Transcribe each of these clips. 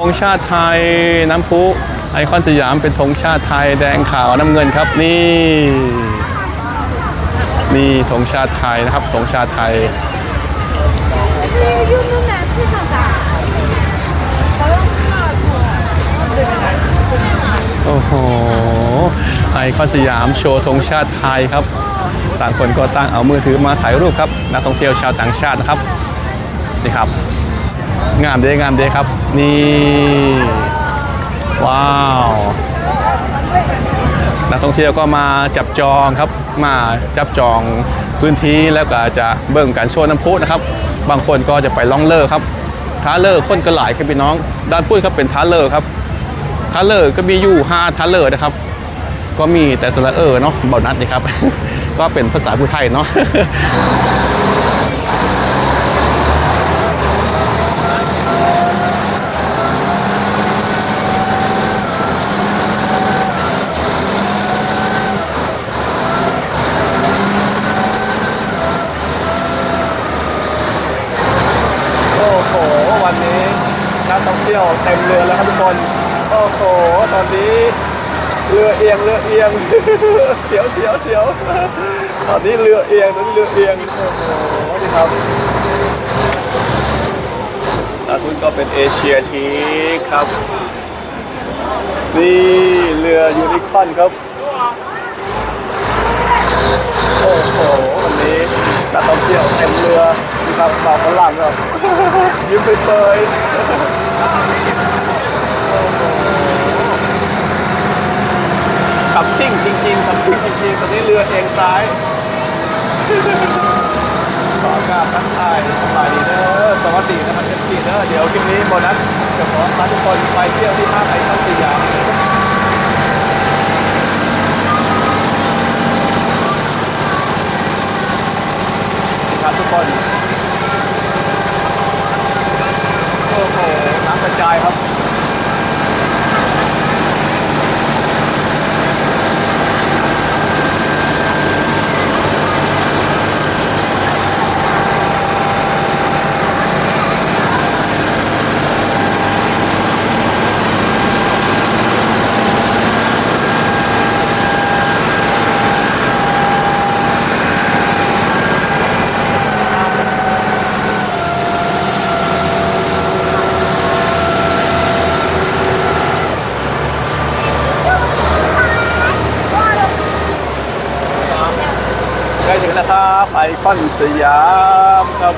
ธงชาติไทยน้ำพุไอคอนสยามเป็นธงชาติไทยแดงขาวน้ำเงินครับนี่นี่ธงชาติไทยนะครับธงชาติไทยโอ้โหไอคอนสยามโชว์ธงชาติไทยครับ ต่างคนก็ตั้งเอามือถือมาถ่ายรูปครับนักท่องเที่ยวชาวต่างชาตินะครับนี่ครับ งามเด้งามเด้ครับ นี่ ว้าวนักท่องเที่ยวก็มาจับจองครับ มาจับจองพื้นที่แล้วก็จะเบิ่งการโชว์น้ำพุนะครับ บางคนก็จะไปล่องเลอครับท้าเลอคนก็หลายครับพี่น้อง ด้านพูดครับเป็นท้าเลอครับทัลเลอร์ก็มีอยู่5ทัลเลอร์นะครับ ก็มีแต่สระเออเนาะเบานัดนี่ครับ ก็เป็นภาษาผู้ไทยเนาะ โอ้โห วันนี้ นักท่องเที่ยวเต็มเรือแล้วครับทุกคน โอ้โห ตอนนี้เรือเอียงเรือเอียง เสียวเสียวเสียวตอนนี้เรือเอียงตอนนี้เรือเอียง โอ้โหนี่ครับลาทุนก็เป็นเอเชียทีครับ นี่เรือยูนิคอนครับ โอ้โหวันนี้นักท่องเที่ยวเต็มเรือ ครับเราฝรั่งครับยิ้มไปเตยขับซิ่งจริงๆขับซิ่งจริงๆตอนนี้เรือเองซ้ายขออากาศทักทายสบายดีเด้อสวัสดีนะครับเอฟซีเด้อเดี๋ยวคลิปนี้โบนัสจะขอพาทุกคนไปเที่ยวที่ภาคไอคอนสยาม ครับทุกคน โอ้โห น้ำกระจายครับ ใกล้ถึงแล้วครับ ไอคอนสยามครับ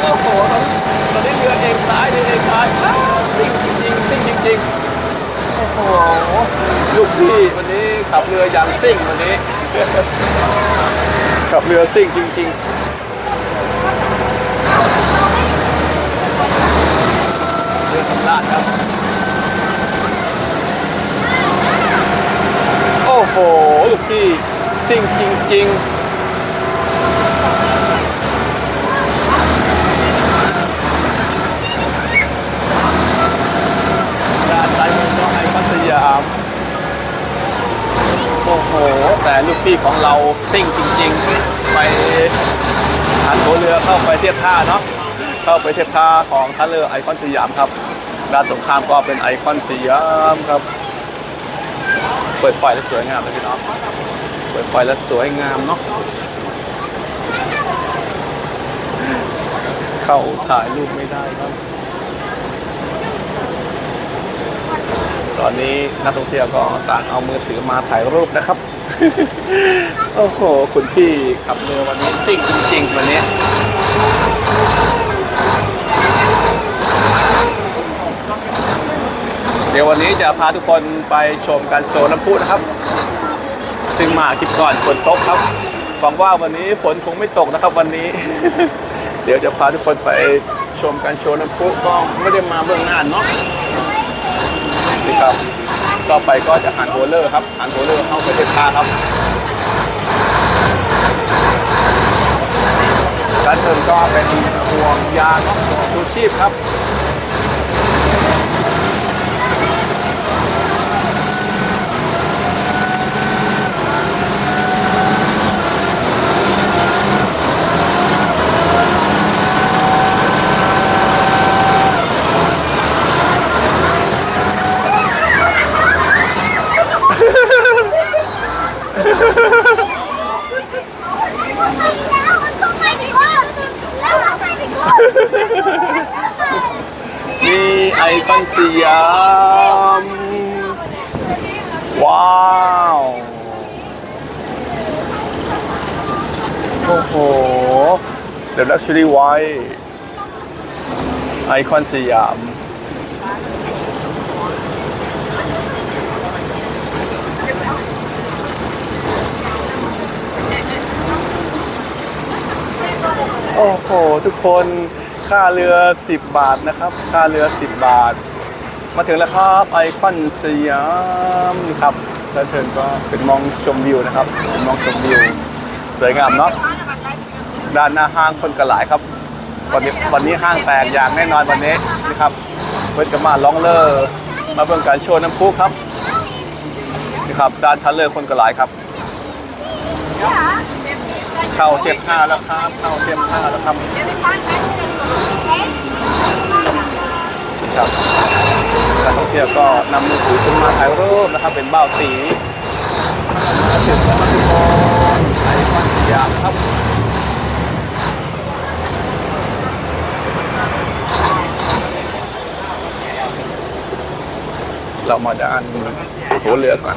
โอ้โหตอนนี้เรือเองซ้ายเรือเองซ้ายอ้าวซิ่งจริงๆซิ่งจริงๆ โอ้โห ลูกพี่วันนี้ขั บเรืออย่างซิ่งวันนี้ ขับเรือซิ่งจริงๆ เรือสำราญครับ โอ้โหลูกพี่ซิ่งจริง ๆ ด้านซ้ายมือน้องไอคอนสยาม โอ้โห พี่ของเราซิ่งจริง ๆ ไปหันหัวเรือเข้าไปเทียบท่าเนาะเข้าไปเทียบท่าของท่าเรือไอคอนสยามครับด้านตรงข้ามก็เป็นไอคอนสยามครับ เปิดไฟแล้วสวยงามเลยพี่น้องเปิดไฟแล้วสวยงามเนาะเข้าถ่ายรูปไม่ได้ครับ ตอนนี้นักท่องเที่ยวก็ต่างเอามือถือมาถ่ายรูปนะครับ โอ้โห คุณพี่ขับเรือวันนี้ซิ่งจริงวันนี้เดี๋ยววันนี้จะพาทุกคนไปชมการโซนน้ำพุนะครับ ซึ่งมาคลิปก่อนฝนตกครับหวังว่าวันนี้ฝนคงไม่ตกนะครับวันนี้ เดี๋ยวจะพาทุกคนไปชมการโชว์น้ำพุก็ไม่ได้มาเบื้องหน้าเนาะ ต่อไปก็จะหันโฮเลอร์ครับหันโฮเลอร์เข้าไประเทศท่าครับด้านบนก็เป็นห่วงยางเนาะห่วงชูชีพครับ มีไอคอนสยาม ว้าวโอ้โห The Luxury White ไอคอนสยามโอ้โห ทุกคนค่าเรือ 10 บาทนะครับ ค่าเรือ 10 บาท มาถึงแล้วครับไอคอนสยามครับแล้วเทินก็เป็นมองชมวิวนะครับเป็นมองชมวิวสวยงามเนาะด้านหน้าห้างคนกระหลายครับ วันนี้วันนี้ห้างแตกอย่างแน่นอนวันนี้นะครับเพื่อนก็มาร้องเลอร์มาเบิ่งการโชว์น้ำพุครับนี่ครับด้านทันเลอร์คนกระหลายครับ เข้าเทียบท่าแล้วครับเข้าเทียบท่าแล้วครับ ครับนักท่องเที่ยวก็นำมือถือขึ้นมาถ่ายรูปนะครับ เป็นเบ้าตีมาถึงแล้วมาถึงไอคอนสยามครับเรามาด้านหัวเรือก่อน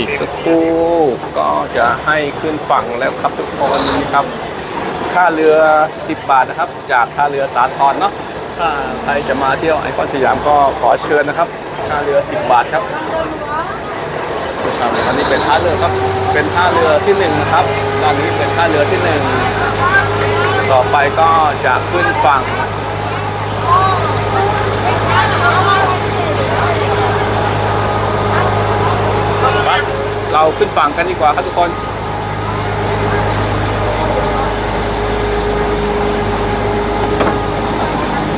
อีกสักครู่ก็จะให้ขึ้นฝั่งแล้วครับทุกคนครับ ค่าเรือ 10 บาทนะครับ จากท่าเรือสาทรเนาะถ้าใครจะมาเที่ยวไอคอนสยามก็ขอเชิญนะครับ ค่าเรือ 10 บาทครับครับอันนี้เป็นท่าเรือครับ เป็นท่าเรือที่หนึ่งนะครับ ตอนนี้เป็นท่าเรือที่หนึ่งต่อไปก็จะขึ้นฝั่ง เราขึ้นฝั่งกันดีกว่าครับทุกคน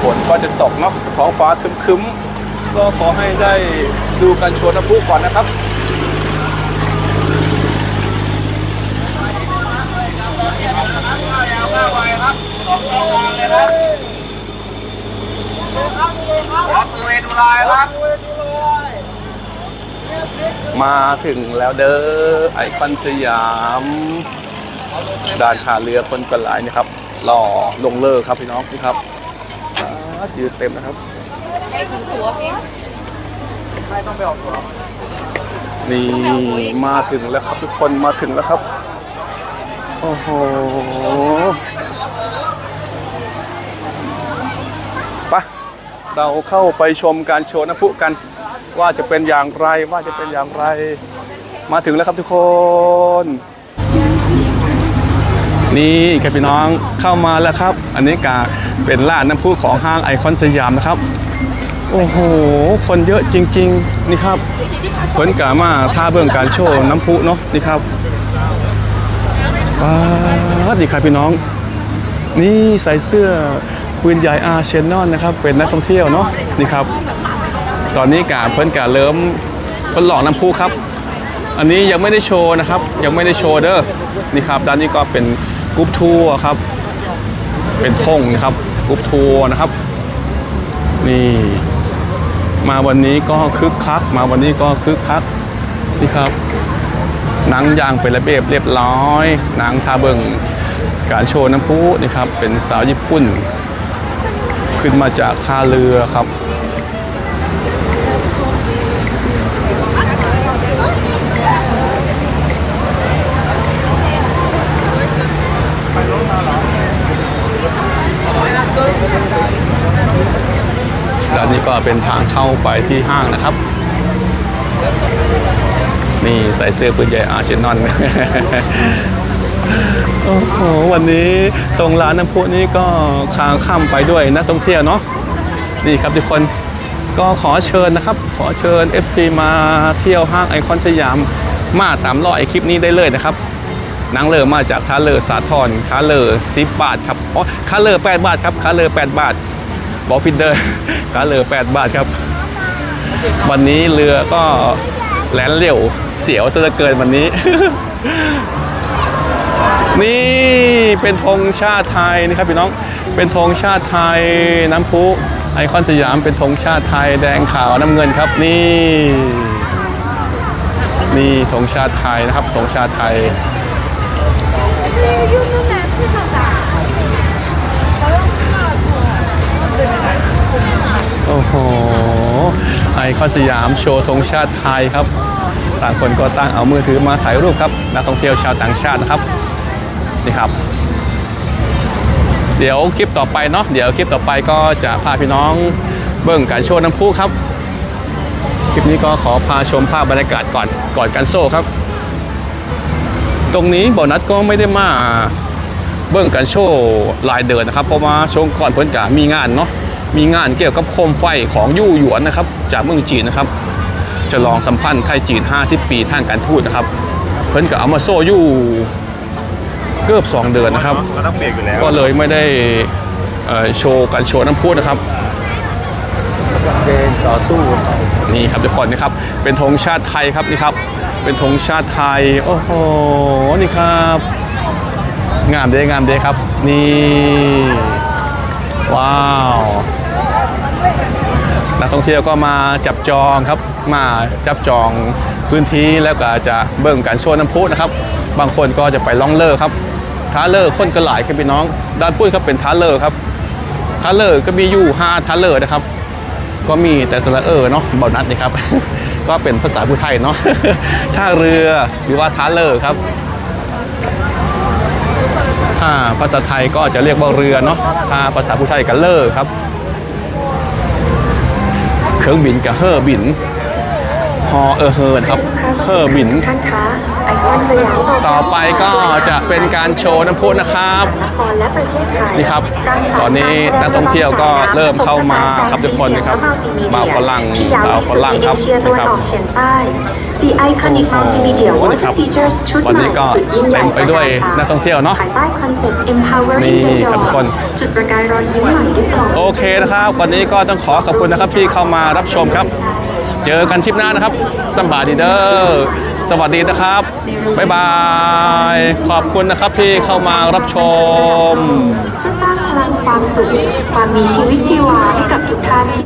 ฝนก็จะตกเนาะท้องฟ้าคึ้มๆ ก็ขอให้ได้ดูการชว์น้ำพุก่อนนะครับ มาถึงแล้วเด้อไอคอนสยามด่านขาเรือคนกันหลายนะครับรอลงเลิกครับพี่น้องนี่ครับอ่ายืดเต็มนะครับนี่มาถึงแล้วครับทุกคนมาถึงแล้วครับโอ้โหไปเราเข้าไปชมการโชว์น้ำพุกัน ว่าจะเป็นอย่างไรว่าจะเป็นอย่างไร มาถึงแล้วครับทุกคน นี่ครับพี่น้องเข้ามาแล้วครับ อันนี้กาเป็นร้านน้ำพุของห้างไอคอนสยามนะครับ โอ้โห คนเยอะจริง ๆ นี่ครับผลกามาท่าเบื้องการโชว์น้ำพุเนาะนี่ครับว้าดีครับพี่น้อง นี่ใส่เสื้อปืนใหญ่อาเชนนอนนะครับ เป็นนักท่องเที่ยวเนาะนี่ครับ ตอนนี้กาเพิ่นกาเริ่มทดลองน้ำพุครับ อันนี้ยังไม่ได้โชว์นะครับ ยังไม่ได้โชว์เด้อนี่ครับด้านนี้ก็เป็นกรุ๊ปทัวร์ครับ เป็นธงนะครับกรุ๊ปทัวร์นะครับ นี่มาวันนี้ก็คึกคัก มาวันนี้ก็คึกคักนี่ครับหนังยางเป็นระเบียบเรียบร้อยหนังทาเบิงการโชว์น้ำพุนี่ครับเป็นสาวญี่ปุ่น ขึ้นมาจากท่าเรือครับ นนี้ก็เป็นทางเข้าไปที่ห้างนะครับ นี่ใส่เสื้อปืนใหญ่อาร์เซนอลโอ้โหวันนี้ตรงร้านน้ำพุนี้ก็ค้างค่ำไปด้วยนักท่องเที่ยวเนาะนี่ครับทุกคนก็ขอเชิญนะครับ ขอเชิญ FC มาเที่ยวห้างไอคอนสยาม มาตามรอยคลิปนี้ได้เลยนะครับนังเลอมาจากคาเลอสาทรคาเลอ10บาทครับอ๋อคาเลอ8บาทครับคาเลอ8บาท บอกพิดเดอร์คาเลอ8บาทครับ วันนี้เรือก็แล่นเร็วเสียวซะเหลือเกินวันนี้ นี่เป็นธงชาติไทยนะครับพี่น้องเป็นธงชาติไทยน้ำพุไอคอนสยามเป็นธงชาติไทยแดงขาวน้ำเงินครับนี่นี่ธงชาติไทยนะครับธงชาติไทย อ้โห ไอคอนสยามโชว์ธงชาติไทยครับ ต่างคนก็ตั้งเอามือถือมาถ่ายรูปครับ นักท่องเที่ยวชาวต่างชาตินะครับ นี่ครับ เดี๋ยวคลิปต่อไปเนาะ เดี๋ยวคลิปต่อไปก็จะพาพี่น้องเบิ่งการโชว์น้ำพุครับ คลิปนี้ก็ขอพาชมภาพบรรยากาศก่อน ก่อนการโซ่ครับ ตรงนี้บ่อนัทก็ไม่ได้มาเบิ่งการโชว์ลายเดินนะครับ เพราะว่าช่วงก่อนเพิ่นจะมีงานเนาะ มีงานเกี่ยวกับโคมไฟของยู่หยวนนะครับ จากเมืองจีนนะครับฉลองสัมพันธ์ไทยจีน 50 ปีทางการทูตนะครับ เพิ่นก็เอามาโซ่อยู่เกือบ2 เดือนนะครับ ก็ต้องเบรกอยู่แล้วก็เลยไม่ได้เอ่อโชว์การโชว์น้ำพุนะครับเดินต่อสู้นี่ครับทุกคนนะครับ เป็นธงชาติไทยครับนี่ครับ เป็นธงชาติไทย โอ้โห นี่ครับ งามเด้งามเด้ครับ นี่ ว้าว นักท่องเที่ยวก็มาจับจองครับมาจับจองพื้นที่แล้วก็จะเบิ่งการโชว์น้ำพุนะครับ บางคนก็จะไปล่องเลอครับท้าเลอร์คนก็หลายครับพี่น้องด้านพูดครับเป็นท้าเลอร์ครับท้าเลอร์ก็มีอยู่5ท้าเลอร์นะครับ ก็มีแต่สระเออเนาะบอนัสนี่ครับ ก็เป็นภาษาพูไทยเนาะท่าเรือหรือว่าท้าเลอร์ครับถ้าภาษาไทยก็จะเรียกว่าเรือเนาะถ้าภาษาพูไทยก็เลอร์ครับ เครื่องบินกับเฮอร์บินฮอเออเฮอร์นครับเฮอร์บินท่านคะ ไอคอนสยามต่อไปก็จะเป็นการโชว์น้ำพุนะครับนครและประเทศไทยนี่ครับ ตอนนี้นักท่องเที่ยวก็เริ่มเข้ามาครับทุกคนนะครับบ่าวฝรั่งสาวฝรั่งครับเชียตะนี่วันครับออกเฉียงใต้ The Iconic Multimedia โอ้โหนี่ครั Water บ Features ชุดวันใหนี้ม่ก็สุดยิ่งใหญ่เต็มไปด้วยนักท่องเที่ยวเนอะภายใต้คอนเซ็ปต์ Empowering นี่ the ครับทุกคน Joy จุดประกายรอยยิ้มใหม่ด้วยกล่องโอเคนะครับ วันนี้ก็ต้องขอขอบคุณนะครับที่เข้ามารับชมครับ เจอกันคลิปหน้านะครับสำบายดีเด้อสวัสดีนะครับบ๊ายบายขอบคุณนะครับที่เข้ามารับชม เพื่อสร้างพลังความสุขความมีชีวิตชีวาให้กับทุกท่านที่